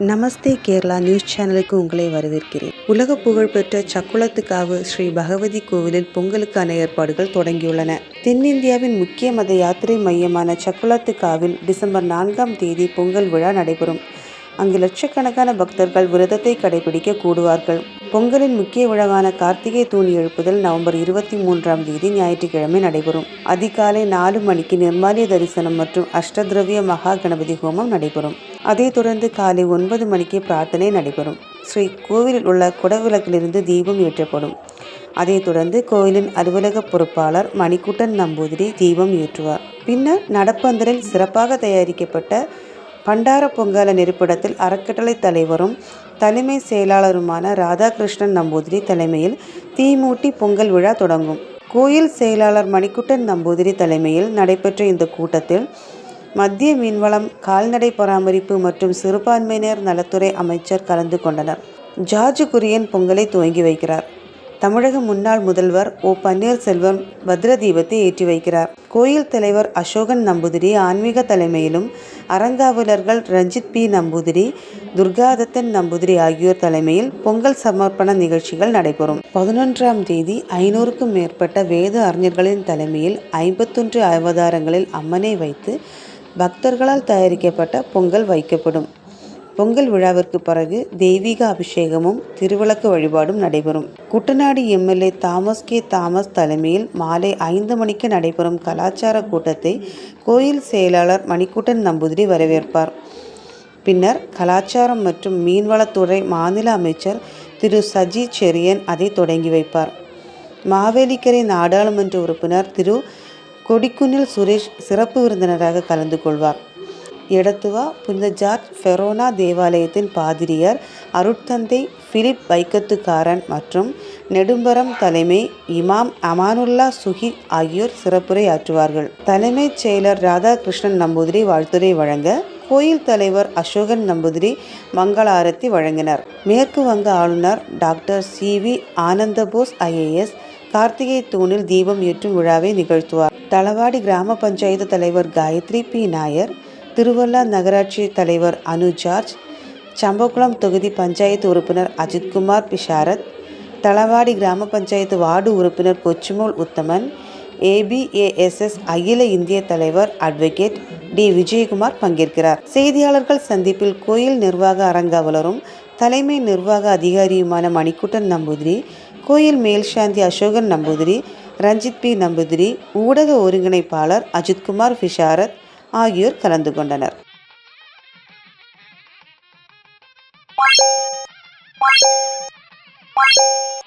நமஸ்தே Kerala news சேனலுக்கு உங்களை வரவேற்கிறேன். உலக புகழ்பெற்ற சக்குளத்துக்காவு ஸ்ரீ பகவதி கோவிலில் பொங்கலுக்கான ஏற்பாடுகள் தொடங்கியுள்ளன. தென்னிந்தியாவின் முக்கிய மத யாத்திரை மையமான சக்குளத்துக்காவில் டிசம்பர் நான்காம் தேதி பொங்கல் விழா நடைபெறும். அங்கு லட்சக்கணக்கான பக்தர்கள் விரதத்தை கடைபிடிக்க கூடுவார்கள். பொங்கலின் முக்கிய விழாவான கார்த்திகை தூணி எழுப்புதல் நவம்பர் இருபத்தி மூன்றாம் தேதி ஞாயிற்றுக்கிழமை நடைபெறும். அதிகாலை நாலு மணிக்கு நிர்மாலிய தரிசனம் மற்றும் அஷ்டதிரவிய மகா கணபதி ஹோமம் நடைபெறும். அதை தொடர்ந்து காலை ஒன்பது மணிக்கு பிரார்த்தனை நடைபெறும். ஸ்ரீ கோவிலில் உள்ள குடவிளக்கிலிருந்து தீபம் ஏற்றப்படும். அதைத் தொடர்ந்து கோயிலின் அலுவலக பொறுப்பாளர் மணிக்குட்டன் நம்பூதிரி தீபம் ஏற்றுவார். பின்னர் நடப்பந்தரில் சிறப்பாக தயாரிக்கப்பட்ட பண்டார பொங்கல நெருப்பிடத்தில் அறக்கட்டளை தலைவரும் தலைமை செயலாளருமான ராதாகிருஷ்ணன் நம்பூதிரி தலைமையில் தீமூட்டி பொங்கல் விழா தொடங்கும். கோயில் செயலாளர் மணிக்குட்டன் நம்பூதிரி தலைமையில் நடைபெற்ற இந்த கூட்டத்தில் மத்திய மீன்வளம் கால்நடை பராமரிப்பு மற்றும் சிறுபான்மையினர் நலத்துறை அமைச்சர் கலந்து கொண்டனர். ஜார்ஜ் குரியன் பொங்கலை துவங்கி வைக்கிறார். தமிழக முன்னாள் முதல்வர் ஓ. பன்னீர்செல்வம் பத்ர தீபத்தை ஏற்றி வைக்கிறார். கோயில் தலைவர் அசோகன் நம்பூதிரி ஆன்மீக தலைமையிலும் அறங்காவலர்கள் ரஞ்சித் பி. நம்பூதிரி துர்காதத்தன் நம்பூதிரி ஆகியோர் தலைமையில் பொங்கல் சமர்ப்பண நிகழ்ச்சிகள் நடைபெறும். பதினொன்றாம் தேதி ஐநூறுக்கும் மேற்பட்ட வேத அறிஞர்களின் தலைமையில் ஐம்பத்தொன்று அவதாரங்களில் அம்மனை வைத்து பக்தர்களால் தயாரிக்கப்பட்ட பொங்கல் வைக்கப்படும். பொங்கல் விழாவிற்கு பிறகு தெய்வீக அபிஷேகமும் திருவிளக்கு வழிபாடும் நடைபெறும். Kuttanad MLA Thomas K Thomas தலைமையில் மாலை ஐந்து மணிக்கு நடைபெறும் கலாச்சார கூட்டத்தை கோயில் செயலாளர் மணிக்கூட்டன் நம்பூதிரி வரவேற்பார். பின்னர் கலாச்சாரம் மற்றும் மீன்வளத்துறை மாநில அமைச்சர் திரு சஜி செரியன் அதை தொடங்கி வைப்பார். மாவேலிக்கரை நாடாளுமன்ற உறுப்பினர் திரு கொடிக்குன்னில் சுரேஷ் சிறப்பு விருந்தினராக கலந்து கொள்வார். எடத்துவா புனித ஜார்ஜ் ஃபெரோனா தேவாலயத்தின் பாதிரியார் அருட்தந்தை பிலிப் வைக்கத்துக்காரன் மற்றும் நெடும்பரம் தலைமை இமாம் அமானுல்லா சுஹி ஆகியோர் சிறப்புரை ஆற்றுவார்கள். தலைமைச் செயலர் ராதாகிருஷ்ணன் நம்பூதிரி வாழ்த்துரை வழங்க கோயில் தலைவர் அசோகன் நம்பூதிரி மங்களாரத்தி வழங்கினார் வழங்கினர். மேற்கு வங்க ஆளுநர் doctor C V Ananda Bose IAS Karthigai தூணில் தீபம் ஏற்றும் விழாவை நிகழ்த்துவார். தளவாடி கிராம பஞ்சாயத்து தலைவர் காயத்ரி பி. நாயர் திருவள்ளா நகராட்சி தலைவர் அனு ஜார்ஜ் சம்பக்குளம் தொகுதி பஞ்சாயத்து உறுப்பினர் அஜித்குமார் பிஷாரத் தளவாடி கிராம பஞ்சாயத்து வார்டு உறுப்பினர் கொச்சுமோல் உத்தமன் ஏபிஏஎஸ்எஸ் அகில இந்திய தலைவர் அட்வொகேட் டி. விஜயகுமார் பங்கேற்கிறார். செய்தியாளர்கள் சந்திப்பில் கோயில் நிர்வாக அரங்காவலரும் தலைமை நிர்வாக அதிகாரியுமான மணிக்கூட்டன் நம்பூதிரி கோயில் மேல்சாந்தி அசோகன் நம்பூதிரி ரஞ்சித் பி நம்பூதிரி ஊடக ஒருங்கிணைப்பாளர் அஜித்குமார் பிஷாரத் ஆகியோர் கலந்து கொண்டனர் Bye.